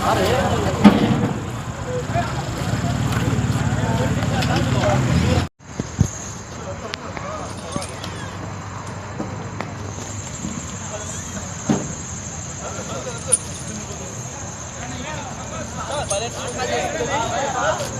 ముసల్మాన్ camp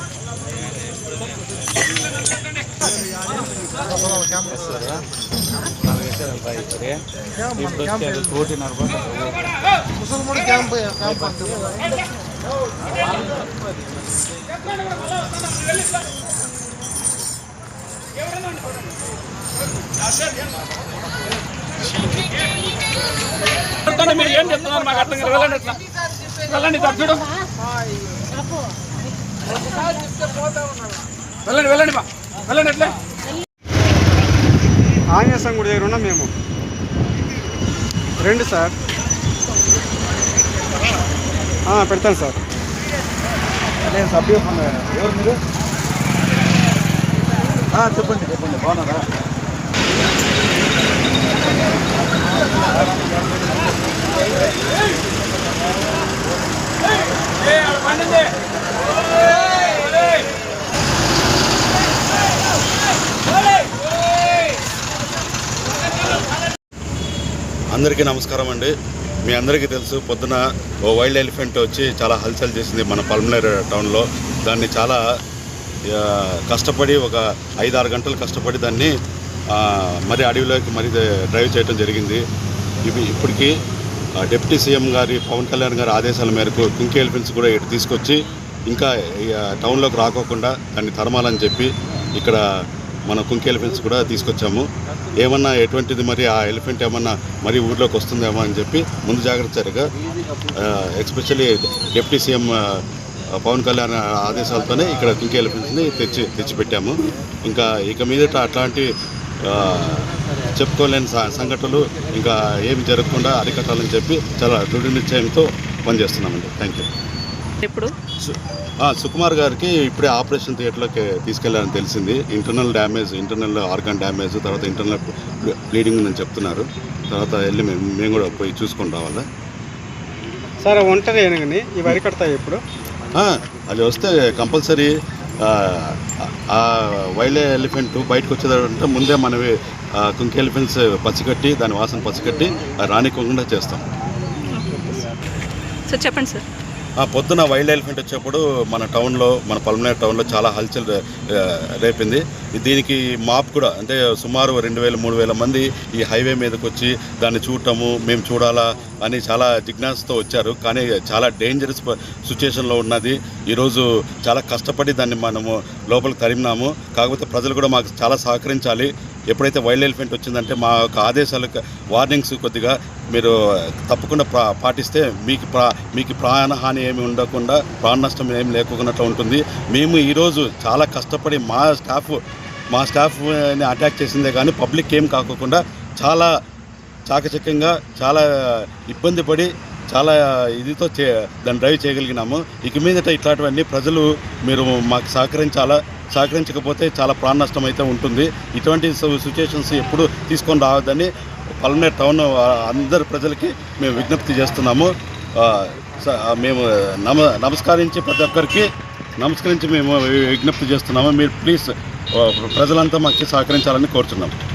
మీరు ఏం చెప్తున్నారు మాకు అర్థం కాదు వెళ్ళండి అట్లా వెళ్ళండి తప్పుడు వెళ్ళండి వెళ్ళండి బా. వెళ్ళండి అట్లా. ఆంజనేయ స్వామి గుడి దగ్గర ఉన్నాం మేము రండి సార్ ఆ, పెడతాను సార్ నేను సభ్యు ఎవరు మీరు ఆ, చెప్పండి చెప్పండి బాగున్నారా అందరికీ నమస్కారం అండి. మీ అందరికీ తెలుసు పొద్దున ఓ వైల్డ్ ఎలిఫెంట్ వచ్చి చాలా హల్చల్ చేసింది మన పల్మనేర్ టౌన్లో. దాన్ని చాలా కష్టపడి ఒక ఐదు ఆరు గంటలు కష్టపడి దాన్ని మరి అడవిలోకి మరి డ్రైవ్ చేయడం జరిగింది. ఇవి ఇప్పటికీ డిప్యూటీ సీఎం గారి పవన్ కళ్యాణ్ గారి ఆదేశాల మేరకు పింక్ ఎలిఫెంట్స్ కూడా ఇటు తీసుకొచ్చి ఇంకా టౌన్లోకి రాకోకుండా దాన్ని తరమాలని చెప్పి ఇక్కడ మన కుంకి ఎలిఫెంట్స్ కూడా తీసుకొచ్చాము. ఏమన్నా ఎటువంటిది మరి ఆ ఎలిఫెంట్ ఏమన్నా మరి ఊర్లోకి వస్తుందేమో అని చెప్పి ముందు జాగ్రత్త చర్యగా especially deputy CM Pawan Kalyan ఆదేశాలతోనే ఇక్కడ కుంకి ఎలిఫెంట్స్ని తెచ్చి తెచ్చిపెట్టాము. ఇంకా ఇక మీదట అట్లాంటి చెప్పుకోలేని సంఘటనలు ఇంకా ఏమి జరగకుండా అరికట్టాలని చెప్పి చాలా దృఢ నిశ్చయంతో పనిచేస్తున్నామండి. థ్యాంక్ యూ ఇప్పుడు సుకుమార్ గారికి ఇప్పుడే ఆపరేషన్ థియేటర్లోకి తీసుకెళ్ళారని తెలిసింది. Internal damage internal organ damage తర్వాత ఇంటర్నల్ బ్లీడింగ్ ఉందని చెప్తున్నారు. తర్వాత వెళ్ళి మేము మేము కూడా పోయి చూసుకొని రావాలా? సార్ ఒంటరి ఏనుగుని ఇవి అరికడతాయి ఇప్పుడు ఆ, అది వస్తే కంపల్సరీ ఆ వైల్డ్ ఎలిఫెంట్ బయటకు వచ్చేదంటే ముందే మనవి కుంకి ఎలిఫెంట్స్ పసిగట్టి దాని వాసన పసిగట్టి ఆ రానివ్వకుండా చేస్తాం. సార్ చెప్పండి సార్. పొద్దున వైల్డ్ ఎలిఫెంట్ వచ్చేప్పుడు మన టౌన్లో మన పల్మనేర్ టౌన్లో చాలా హల్చల్ రేపింది. దీనికి మాప్ కూడా అంటే సుమారు రెండు వేల మూడు వేల మంది ఈ హైవే మీదకి వచ్చి దాన్ని చూడటము మేము చూడాలా అని చాలా జిజ్ఞాసతో వచ్చారు. కానీ చాలా డేంజరస్ సిచ్యుయేషన్లో ఉన్నది. ఈరోజు చాలా కష్టపడి దాన్ని మనము లోపలికి తరిమినాము. కాకపోతే ప్రజలు కూడా మాకు చాలా సహకరించాలి. ఎప్పుడైతే వైల్డ్ ఎలిఫెంట్ వచ్చిందంటే మా యొక్క ఆదేశాలకు వార్నింగ్స్ కొద్దిగా మీరు తప్పకుండా పాటిస్తే మీకు ప్రా మీకు ప్రాణహాని ఏమి ఉండకుండా ప్రాణ నష్టం ఏమి లేకుండా ఉంటుంది. మేము ఈరోజు చాలా కష్టపడి మా స్టాఫ్ మా స్టాఫ్ని అటాక్ చేసిందే కానీ పబ్లిక్ ఏం కాకోకుండా చాలా చాకచక్యంగా చాలా ఇబ్బంది పడి చాలా ఇదితో చే దాన్ని డ్రైవ్ చేయగలిగినాము. ఇక మీదట ఇట్లాంటివన్నీ ప్రజలు మీరు మాకు సహకరించాలా? సహకరించకపోతే చాలా ప్రాణ నష్టం అయితే ఉంటుంది. ఇటువంటి సిచ్యుయేషన్స్ ఎప్పుడు తీసుకొని రావద్దని పల్మనేర్ టౌన్ అందరి ప్రజలకి మేము విజ్ఞప్తి చేస్తున్నాము. స- మేము నమ నమస్కరించి ప్రతి ఒక్కరికి నమస్కరించి మేము విజ్ఞప్తి చేస్తున్నాము. మీరు ప్లీజ్ ప్రజలంతా మాకు సహకరించాలని కోరుతున్నాము